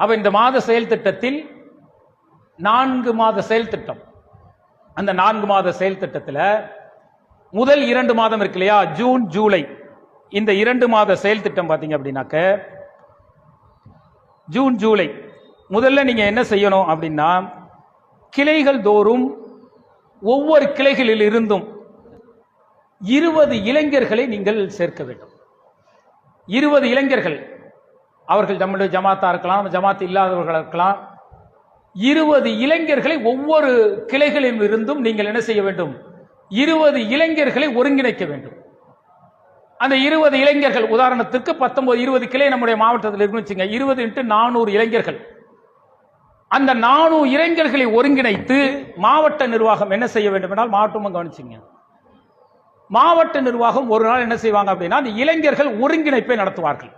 அப்ப இந்த மாத செயல் திட்டத்தில் நான்கு மாத செயல் திட்டம். அந்த நான்கு மாத செயல் திட்டத்தில் முதல் இரண்டு மாதம் இருக்கு இல்லையா? June July. இந்த இரண்டு மாத செயல் திட்டம் பார்த்தீங்க அப்படின்னாக்க ஜூன் ஜூலை. முதல்ல நீங்க என்ன செய்யணும் அப்படின்னா கிளைகள் தோறும் ஒவ்வொரு கிளைகளில் இருந்தும் இருபது இளைஞர்களை நீங்கள் சேர்க்க வேண்டும். இருபது இளைஞர்கள். அவர்கள் நம்முடைய ஜமாத்தா இருக்கலாம் ஜமாத் இல்லாதவர்களாக இருக்கலாம். இருபது இளைஞர்களை ஒவ்வொரு கிளைகளில் இருந்தும் நீங்கள் என்ன செய்ய வேண்டும்? இருபது இளைஞர்களை ஒருங்கிணைக்க வேண்டும். அந்த இருபது இளைஞர்கள் உதாரணத்துக்கு பத்தொன்பது இருபது கிளை நம்முடைய மாவட்டத்தில் இருக்குன்னு வச்சுங்க இருபது இன்ட்டு நானூறு இளைஞர்கள். அந்த நானூறு இளைஞர்களை ஒருங்கிணைத்து மாவட்ட நிர்வாகம் என்ன செய்ய வேண்டும் என்றால் மாவட்டமும் கவனிச்சிங்க. மாவட்ட நிர்வாகம் ஒரு நாள் என்ன செய்வாங்க அப்படின்னா அந்த இளைஞர்கள் ஒருங்கிணைப்பை நடத்துவார்கள்.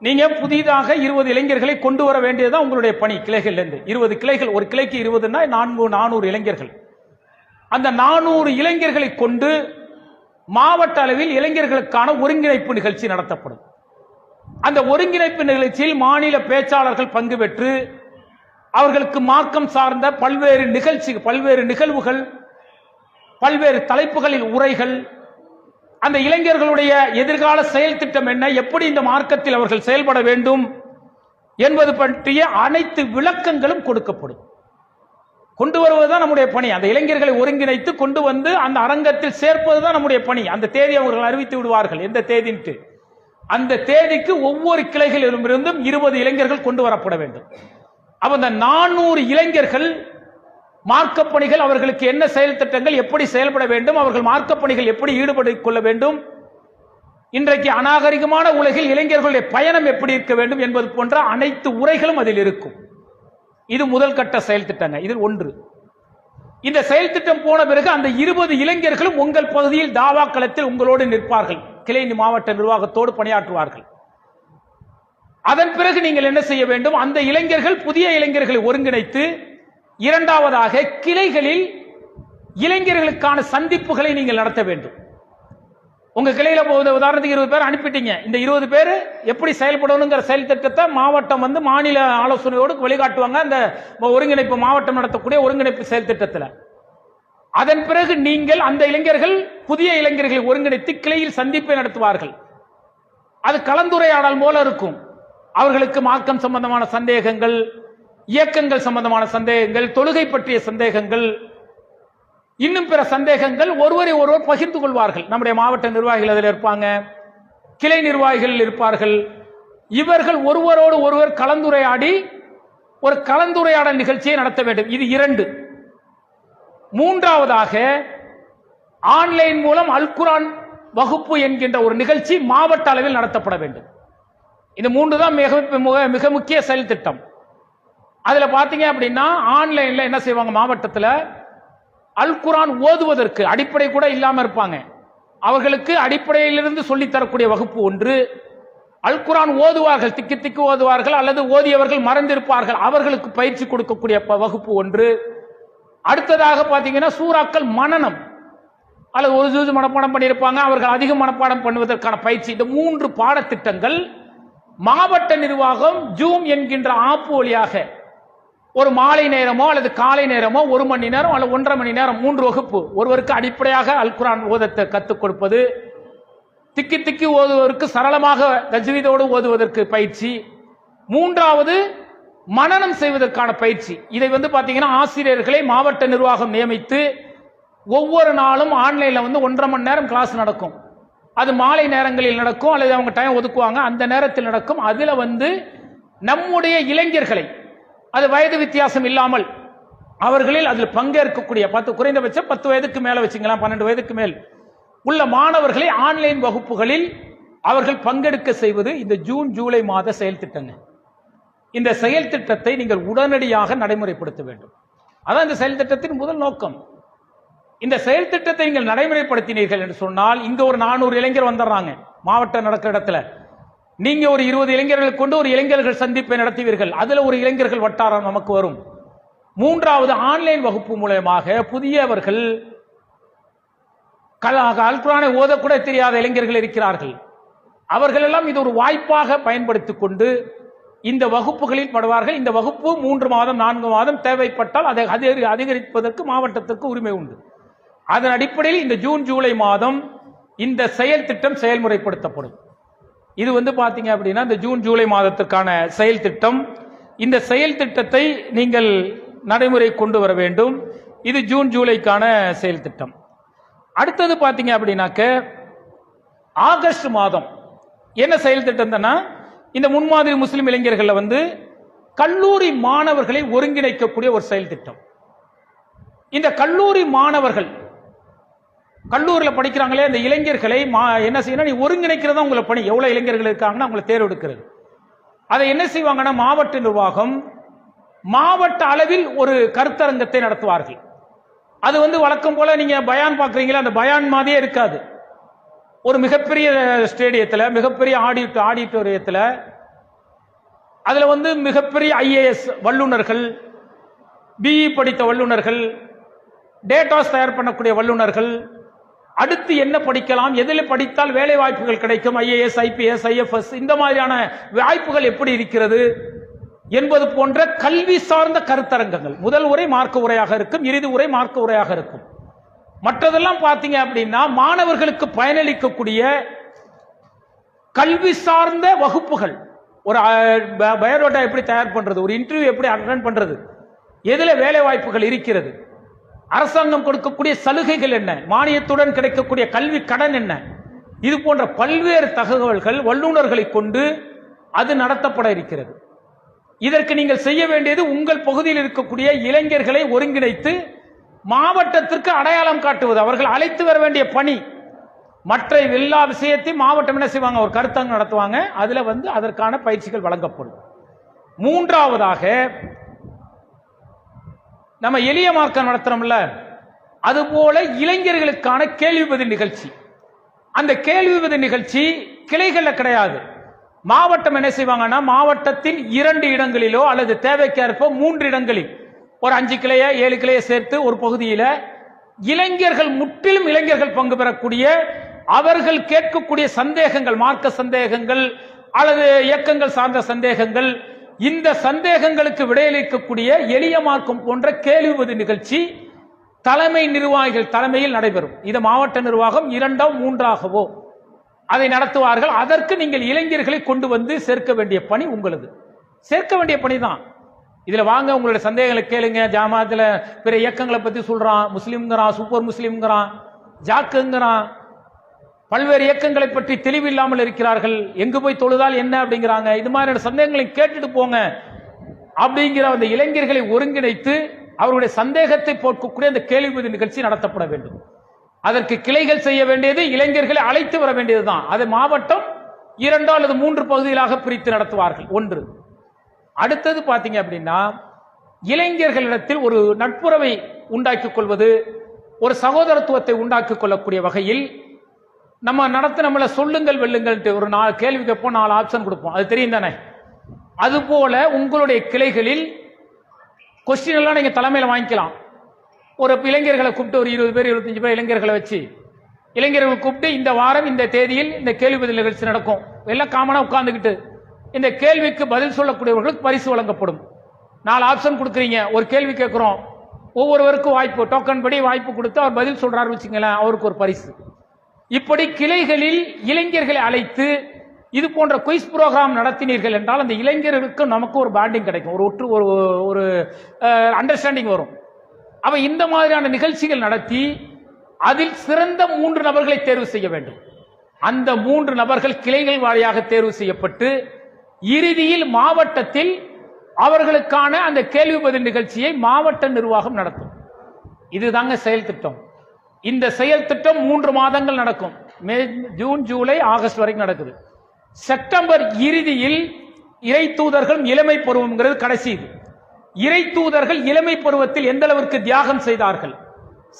நீங்க புதிதாக இருபது இளைஞர்களை கொண்டு வர வேண்டியதுதான் உங்களுடைய பணி கிளைகள்லேருந்து. இருபது கிளைகள் ஒரு கிளைக்கு இருபதுன்னா நான்கு நானூறு இளைஞர்கள். அந்த நானூறு இளைஞர்களை கொண்டு மாவட்ட அளவில் இளைஞர்களுக்கான ஒருங்கிணைப்பு நிகழ்ச்சி நடத்தப்படும். அந்த ஒருங்கிணைப்பு நிகழ்ச்சியில் மாநில பேச்சாளர்கள் பங்கு பெற்று அவர்களுக்கு மார்க்கம் சார்ந்த பல்வேறு நிகழ்ச்சி பல்வேறு நிகழ்வுகள் பல்வேறு தலைப்புகளில் உரைகள் அந்த இளைஞர்களுடைய எதிர்கால செயல் திட்டம் என்ன? எப்படி இந்த மார்க்கத்தில் அவர்கள் செயல்பட வேண்டும்? என்பது பற்றிய அனைத்து விளக்கங்களும் கொடுக்கப்படும். கொண்டு வருவதுதான் நம்முடைய பணி. அந்த இளைஞர்களை ஒருங்கிணைத்து கொண்டு வந்து அந்த அரங்கத்தில் சேர்ப்பதுதான் நம்முடைய பணி. அந்த தேதி அவர்கள் அறிவித்து விடுவார்கள். எந்த தேதின்ட்டு? அந்த தேதிக்கு ஒவ்வொரு கிளைகளிலும் இருந்தும் இருபது இளைஞர்கள் கொண்டு வரப்பட வேண்டும். அப்ப அந்த நானூறு இளைஞர்கள் மார்க்கப் பணிகள் அவர்களுக்கு என்ன செயல் திட்டங்கள் எப்படி செயல்பட வேண்டும் அவர்கள் மார்க்க பணிகள் எப்படி ஈடுபட்டுக் கொள்ள வேண்டும் இன்றைக்கு அநாகரிகமான உலகில் இளைஞர்களுடைய பயணம் எப்படி இருக்க வேண்டும் என்பது போன்ற அனைத்து உரைகளும் அதில் இருக்கும். இது முதல் கட்ட செயல் திட்டங்க இது ஒன்று. இந்த செயல் திட்டம் போன பிறகு அந்த இருபது இளைஞர்களும் உங்கள் பகுதியில் தாவா களத்தில் உங்களோடு நிற்பார்கள். கிளை மாவட்ட நிர்வாகத்தோடு பணியாற்றுவார்கள். அதன் பிறகு நீங்கள் என்ன செய்ய வேண்டும்? அந்த இளைஞர்கள் புதிய இளைஞர்களை ஒருங்கிணைத்து இரண்டாவதாக கிளைகளில் இளைஞர்களுக்கான சந்திப்புகளை நீங்கள் நடத்த வேண்டும். உங்க கிளையில போகுது உதாரணத்துக்கு இருபது பேர் அனுப்பிட்டீங்க. இந்த இருபது பேர் எப்படி செயல்படணுங்கிற செயல் திட்டத்தை மாவட்டம் வந்து மாநில ஆலோசனையோடு வழிகாட்டுவாங்க. அந்த ஒருங்கிணைப்பு மாவட்டம் நடத்தக்கூடிய ஒருங்கிணைப்பு செயல் திட்டத்தில் அதன் பிறகு நீங்கள் அந்த இளைஞர்கள் புதிய இளைஞர்களை ஒருங்கிணைத்து கிளையில் சந்திப்பை நடத்துவார்கள். அது கலந்துரையாடல் போல இருக்கும். அவர்களுக்கு மார்க்கம் சம்பந்தமான சந்தேகங்கள் இயக்கங்கள் சம்பந்தமான சந்தேகங்கள் தொழுகை பற்றிய சந்தேகங்கள் இன்னும் பிற சந்தேகங்கள் ஒருவரை ஒருவர் பகிர்ந்து கொள்வார்கள். நம்முடைய மாவட்ட நிர்வாகிகள் அதில் இருப்பாங்க கிளை நிர்வாகிகள் இருப்பார்கள். இவர்கள் ஒருவரோடு ஒருவர் கலந்துரையாடி ஒரு கலந்துரையாடல் நிகழ்ச்சியை நடத்த வேண்டும். இது இரண்டு. மூன்றாவதாக ஆன்லைன் மூலம் அல்குரான் வகுப்பு என்கின்ற ஒரு நிகழ்ச்சி மாவட்ட அளவில் நடத்தப்பட வேண்டும். இது மூன்று தான் மிக மிக- மிக முக்கிய செயல் திட்டம் அதுல பாத்தீங்க அப்படின்னா ஆன்லைன்ல என்ன செய்வாங்க மாவட்டத்தில்? அல் குரான் ஓதுவதற்கு அடிப்படை கூட இல்லாம இருப்பாங்க. அவர்களுக்கு அடிப்படையிலிருந்து சொல்லித் தரக்கூடிய வகுப்பு ஒன்று. அல் குரான் ஓதுவார்கள் திக்கி திக்கி ஓதுவார்கள் அல்லது ஓதியவர்கள் மறந்திருப்பார்கள் அவர்களுக்கு பயிற்சி கொடுக்கக்கூடிய வகுப்பு ஒன்று. அடுத்ததாக பாத்தீங்கன்னா சூறாக்கள் மனனம் அல்லது ஒரு ஜூது மனப்பாடம் பண்ணியிருப்பாங்க அவர்கள் அதிக மனப்பாடம் பண்ணுவதற்கான பயிற்சி. இந்த மூன்று பாடத்திட்டங்கள் மாவட்ட நிர்வாகம் ஜூம் என்கின்ற ஆப்பு வழியாக ஒரு மாலை நேரமோ அல்லது காலை நேரமோ ஒரு மணி நேரம் அல்லது ஒன்றரை மணி நேரம் மூன்று வகுப்பு. ஒருவருக்கு அடிப்படையாக அல் குரான் ஓதத்தை கற்றுக் கொடுப்பது திக்கி திக்கி ஓதுவதற்கு சரளமாக கஜ்வீதோடு ஓதுவதற்கு பயிற்சி. மூன்றாவது மனநம் செய்வதற்கான பயிற்சி. இதை வந்து பார்த்தீங்கன்னா ஆசிரியர்களை மாவட்ட நிர்வாகம் நியமித்து ஒவ்வொரு நாளும் ஆன்லைனில் வந்து ஒன்றரை மணி நேரம் கிளாஸ் நடக்கும். அது மாலை நேரங்களில் நடக்கும் அல்லது அவங்க டைம் ஒதுக்குவாங்க அந்த நேரத்தில் நடக்கும். அதில் வந்து நம்முடைய இளைஞர்களை அது வயது வித்தியாசம் இல்லாமல் அவர்களில் அதில் பங்கேற்கக்கூடிய பத்து குறைந்தபட்சம் பத்து வயதுக்கு மேல வச்சுங்களேன் பன்னெண்டு வயதுக்கு மேல். உள்ள மாணவர்களை ஆன்லைன் வகுப்புகளில் அவர்கள் பங்கெடுக்க செய்வது இந்த ஜூன் ஜூலை மாத செயல் திட்டங்க. இந்த செயல் திட்டத்தை நீங்கள் உடனடியாக நடைமுறைப்படுத்த வேண்டும். அதான் இந்த செயல் திட்டத்தின் முதல் நோக்கம். இந்த செயல் திட்டத்தை நீங்கள் நடைமுறைப்படுத்தினீர்கள் என்று சொன்னால் இங்க ஒரு நானூறு இளைஞர் வந்துடுறாங்க மாவட்டம் நடக்கிற இடத்துல. நீங்க ஒரு இருபது இளைஞர்கள் கொண்டு ஒரு இளைஞர்கள் சந்திப்பை நடத்துவீர்கள். அதுல ஒரு இளைஞர்கள் வட்டாரம் நமக்கு வரும். மூன்றாவது ஆன்லைன் வகுப்பு மூலயமாக புதியவர்கள் கல- அல்குரானை ஓதக்கூட தெரியாத இளைஞர்கள் இருக்கிறார்கள். அவர்கள் எல்லாம் இது ஒரு வாய்ப்பாக பயன்படுத்திக் கொண்டு இந்த வகுப்புகளில் படுவார்கள். இந்த வகுப்பு மூன்று மாதம் நான்கு மாதம் தேவைப்பட்டால் அதை அதிகரி- அதிகரிப்பதற்கு மாவட்டத்திற்கு உரிமை உண்டு. அதன் அடிப்படையில் இந்த ஜூன் ஜூலை மாதம் இந்த செயல் திட்டம் செயல்முறைப்படுத்தப்படும். இது வந்து பாத்தீங்க அப்படின்னா இந்த ஜூன் ஜூலை மாதத்திற்கான செயல் திட்டம். இந்த செயல் திட்டத்தை நீங்கள் நடைமுறை கொண்டு வர வேண்டும். இது ஜூன் ஜூலைக்கான செயல் திட்டம். அடுத்தது பாத்தீங்க அப்படின்னாக்க ஆகஸ்ட் மாதம். என்ன செயல் திட்டம்னா இந்த முன்மாதிரி முஸ்லிம் இளைஞர்கள்ல வந்து கல்லூரி மாணவர்களை ஒருங்கிணைக்கக்கூடிய ஒரு செயல் திட்டம். இந்த கல்லூரி மாணவர்கள் கல்லூரியில் படிக்கிறாங்களே அந்த இளைஞர்களை மா- என்ன செய்யணும் நீ ஒருங்கிணைக்கிறதா உங்களை பணி. எவ்வளோ இளைஞர்கள் இருக்காங்கன்னா அவங்களை தேர்வெடுக்கிறது அதை என்ன செய்வாங்கன்னா மாவட்ட நிர்வாகம் மாவட்ட அளவில் ஒரு கருத்தரங்கத்தை நடத்துவார்கள். அது வந்து வழக்கம் போல நீங்கள் பயான் பார்க்குறீங்களா அந்த பயான் மாதிரியே இருக்காது. ஒரு மிகப்பெரிய ஸ்டேடியத்தில் மிகப்பெரிய ஆடிட்டு ஆடிட்டோரியத்தில் அதில் வந்து மிகப்பெரிய ஐஏஎஸ் வல்லுநர்கள் பிஇ படித்த வல்லுநர்கள் டேட்டாஸ் தயார் பண்ணக்கூடிய வல்லுநர்கள் அடுத்து என்ன படிக்கலாம் எதில் படித்தால் வேலை வாய்ப்புகள் கிடைக்கும் ஐஏஎஸ் ஐபிஎஸ் ஐஎஃப்எஸ் இந்த மாதிரியான வாய்ப்புகள் எப்படி இருக்கிறது என்பது போன்ற கல்வி சார்ந்த கருத்தரங்கங்கள். முதல் உரை மார்க்க உரையாக இருக்கும் இறுதி உரை மார்க்க உரையாக இருக்கும். மற்றதெல்லாம் பார்த்தீங்க அப்படின்னா மாணவர்களுக்கு பயனளிக்கக்கூடிய கல்வி சார்ந்த வகுப்புகள். ஒரு பயோடேட்டா எப்படி தயார் பண்றது ஒரு இன்டர்வியூ எப்படி அட்டன் பண்றது எதில் வேலை வாய்ப்புகள் இருக்கிறது. அரசாங்கம் கொடுக்கக்கூடிய சலுகைகள் என்ன? மானியத்துடன் கிடைக்கக்கூடிய கல்வி கடன் என்ன? இது போன்ற பல்வேறு தகவல்கள் வல்லுநர்களை கொண்டு அது நடத்தப்பட இருக்கிறது. இதற்கு நீங்கள் செய்ய வேண்டியது உங்கள் பகுதியில் இருக்கக்கூடிய இளைஞர்களை ஒருங்கிணைத்து மாவட்டத்திற்கு அடையாளம் காட்டுவது. அவர்கள் அழைத்து வர வேண்டிய பணி. மற்ற எல்லா விஷயத்தையும் மாவட்டம் என்ன செய்வாங்க? ஒரு கருத்தரங்கு நடத்துவாங்க. அதில் வந்து அதற்கான பயிற்சிகள் வழங்கப்படும். மூன்றாவதாக நம்ம எளிய மார்க்கம் நடத்துறோம்ல? அதுபோல இளைஞர்களுக்கான கேள்வி பதில் நிகழ்ச்சி. அந்த கேள்வி பதில் நிகழ்ச்சி கிளைகள்ல கிடையாது. மாவட்டம் என்ன செய்வாங்கன்னா மாவட்டத்தின் இரண்டு இடங்களிலோ அல்லது தேவைக்கேற்ப மூன்று இடங்களில் ஒரு அஞ்சு கிளைய ஏழு கிளைய சேர்த்து ஒரு பகுதியில இளைஞர்கள் முற்றிலும் இளைஞர்கள் பங்கு பெறக்கூடிய அவர்கள் கேட்கக்கூடிய சந்தேகங்கள் மார்க்க சந்தேகங்கள் அல்லது இயக்கங்கள் சார்ந்த சந்தேகங்கள் இந்த சந்தேகங்களுக்கு விடையளிக்கக்கூடிய எளிய மார்க்கம் போன்ற கேள்வி நிகழ்ச்சி தலைமை நிர்வாகிகள் தலைமையில் நடைபெறும். இது மாவட்ட நிர்வாகம் இரண்டோ மூன்றாகவோ அதை நடத்துவார்கள். அதற்கு நீங்கள் இளைஞர்களை கொண்டு வந்து சேர்க்க வேண்டிய பணி உங்களது. சேர்க்க வேண்டிய பணி தான் இதில் வாங்க உங்களுடைய சந்தேகங்களை கேளுங்க. ஜாமாத்தில் பிற இயக்கங்களை பற்றி சொல்கிறான் முஸ்லீம்ங்கிறான் சூப்பர் முஸ்லீம்ங்கிறான் ஜாக்குங்கிறான் பல்வேறு இயக்கங்களை பற்றி தெளிவில்லாமல் இருக்கிறார்கள். எங்கு போய் தொழுதால் என்ன அப்படிங்கிறாங்க. இது மாதிரியான சந்தேகங்களை கேட்டுட்டு போங்க. அப்படிங்கிற அந்த இளைஞர்களை ஒருங்கிணைத்து அவருடைய சந்தேகத்தை போக்கக்கூடிய அந்த கேள்வி நிகழ்ச்சி நடத்தப்பட வேண்டும். அதற்கு கிளைகள் செய்ய வேண்டியது இளைஞர்களை அழைத்து வர வேண்டியதுதான். அதை மாவட்டம் இரண்டோ அல்லது மூன்று பகுதிகளாக பிரித்து நடத்துவார்கள். ஒன்று. அடுத்தது பார்த்தீங்க அப்படின்னா இளைஞர்களிடத்தில் ஒரு நட்புறவை உண்டாக்கிக் கொள்வது ஒரு சகோதரத்துவத்தை உண்டாக்கிக் கொள்ளக்கூடிய வகையில் நம்ம நடத்த நம்மளை சொல்லுங்கள் வெல்லுங்கள்ட்டு ஒரு நாலு கேள்வி கேட்போம் நாலு ஆப்ஷன் கொடுப்போம். அது தெரியும் தானே? அதுபோல உங்களுடைய கிளைகளில் கொஸ்டின் எல்லாம் நீங்கள் தலைமையில் வாங்கிக்கலாம். ஒரு இளைஞர்களை கூப்பிட்டு ஒரு இருபது பேர் இருபத்தஞ்சு பேர் இளைஞர்களை வச்சு இளைஞர்கள் கூப்பிட்டு இந்த வாரம் இந்த தேதியில் இந்த கேள்வி பதில் நிகழ்ச்சி நடக்கும். எல்லாம் காமனாக உட்கார்ந்துக்கிட்டு இந்த கேள்விக்கு பதில் சொல்லக்கூடியவர்களுக்கு பரிசு வழங்கப்படும். நாலு ஆப்ஷன் கொடுக்குறீங்க ஒரு கேள்வி கேட்குறோம். ஒவ்வொருவருக்கும் வாய்ப்பு டோக்கன் படி வாய்ப்பு கொடுத்து அவர் பதில் சொல்கிறாரு வச்சுங்களேன் அவருக்கு ஒரு பரிசு. இப்படி கிளைகளில் இளைஞர்களை அழைத்து இது போன்ற குயிஸ் ப்ரோக்ராம் நடத்தினீர்கள் என்றால் அந்த இளைஞர்களுக்கு நமக்கு ஒரு பாண்டிங் கிடைக்கும். ஒரு ஒற்று ஒரு ஒரு அண்டர்ஸ்டாண்டிங் வரும். அவை இந்த மாதிரியான நிகழ்ச்சிகள் நடத்தி அதில் சிறந்த மூன்று நபர்களை தேர்வு செய்ய வேண்டும். அந்த மூன்று நபர்கள் கிளைகள் வாரியாக தேர்வு செய்யப்பட்டு இறுதியில் மாவட்டத்தில் அவர்களுக்கான அந்த கேள்வி பதில் நிகழ்ச்சியை மாவட்ட நிர்வாகம் நடத்தும். இதுதாங்க செயல் திட்டம். இந்த செயல் திட்டம் மூன்று மாதங்கள் நடக்கும். மே ஜூன் ஜூலை ஆகஸ்ட் வரைக்கும் நடக்குது. செப்டம்பர் இறுதியில் இறை தூதர்கள் இளமை பருவம்ங்கிறது கடைசி இது. இறை தூதர்கள் இளமை பருவத்தில் எந்த அளவிற்கு தியாகம் செய்தார்கள்?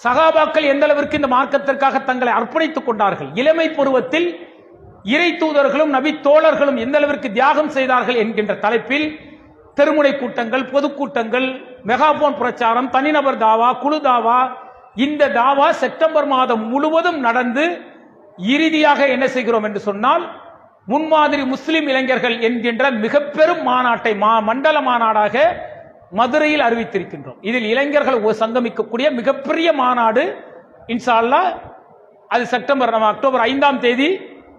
சகாபாக்கள் எந்த அளவிற்கு இந்த மார்க்கத்திற்காக தங்களை அர்ப்பணித்துக் கொண்டார்கள்? இளமை பருவத்தில் இறை தூதர்களும் நபி தோழர்களும் எந்த அளவிற்கு தியாகம் செய்தார்கள் என்கின்ற தலைப்பில் தெருமுனை கூட்டங்கள் பொதுக்கூட்டங்கள் மெகாபோன் பிரச்சாரம் தனிநபர் தாவா குழு தாவா இந்த தாவா செப்டம்பர் மாதம் முழுவதும் நடந்து இறுதியாக என்ன செய்கிறோம் என்று சொன்னால் முன்மாதிரி முஸ்லிம் இளைஞர்கள் என்கின்ற மிக பெரும் மாநாட்டை மா மண்டல மாநாடாக மதுரையில் அறிவித்திருக்கின்றோம். இதில் இளைஞர்கள் சங்கமிக்கக்கூடிய மிகப்பெரிய மாநாடு இன்ஷா அது செப்டம்பர் நம்ம அக்டோபர் ஐந்தாம் தேதி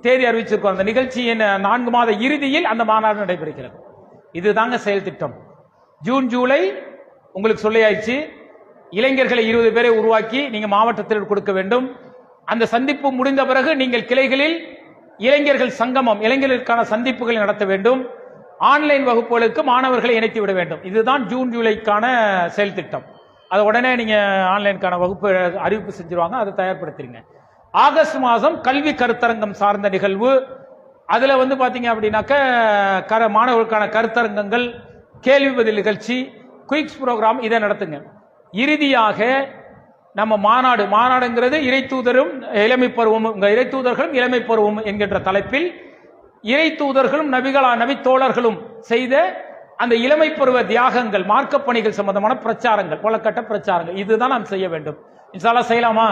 தேதி அறிவிச்சிருக்கோம். அந்த நிகழ்ச்சியின் நான்கு மாத இறுதியில் அந்த மாநாடு நடைபெறுகிறது. இதுதாங்க செயல் திட்டம். ஜூன் ஜூலை உங்களுக்கு சொல்லியாயிடுச்சு இளைஞர்களை இருபது பேரை உருவாக்கி நீங்கள் மாவட்டத்தில் கொடுக்க வேண்டும். அந்த சந்திப்பு முடிந்த பிறகு நீங்கள் கிளைகளில் இளைஞர்கள் சங்கமம் இளைஞர்களுக்கான சந்திப்புகளை நடத்த வேண்டும். ஆன்லைன் வகுப்புகளுக்கு மாணவர்களை இணைத்து விட வேண்டும். இதுதான் ஜூன் ஜூலைக்கான செயல் திட்டம். அதை உடனே நீங்கள் ஆன்லைனுக்கான வகுப்பு அறிவிப்பு செஞ்சிருவாங்க அதை தயார்படுத்துறீங்க ஆகஸ்ட் மாதம் கல்வி கருத்தரங்கம் சார்ந்த நிகழ்வு. அதில் வந்து பார்த்தீங்க அப்படின்னாக்க கர மாணவர்களுக்கான கருத்தரங்கங்கள் கேள்வி பதில் நிகழ்ச்சி குயிக்ஸ் ப்ரோக்ராம் இதை நடத்துங்க. இறுதியாக நம்ம மாநாடு மாநாடுங்கிறது இறை தூதரும் இளமை பருவமும் இறை தூதர்களும் இளமை பருவம் என்கின்ற தலைப்பில் இறை தூதர்களும் நபிகளா நபித்தோழர்களும் செய்த அந்த இளமை பருவ தியாகங்கள் மார்க்க பணிகள் சம்பந்தமான பிரச்சாரங்கள் பலக்கட்ட பிரச்சாரங்கள். இதுதான் நாம் செய்ய வேண்டும். இன்ஷால்லா செய்யலாமா?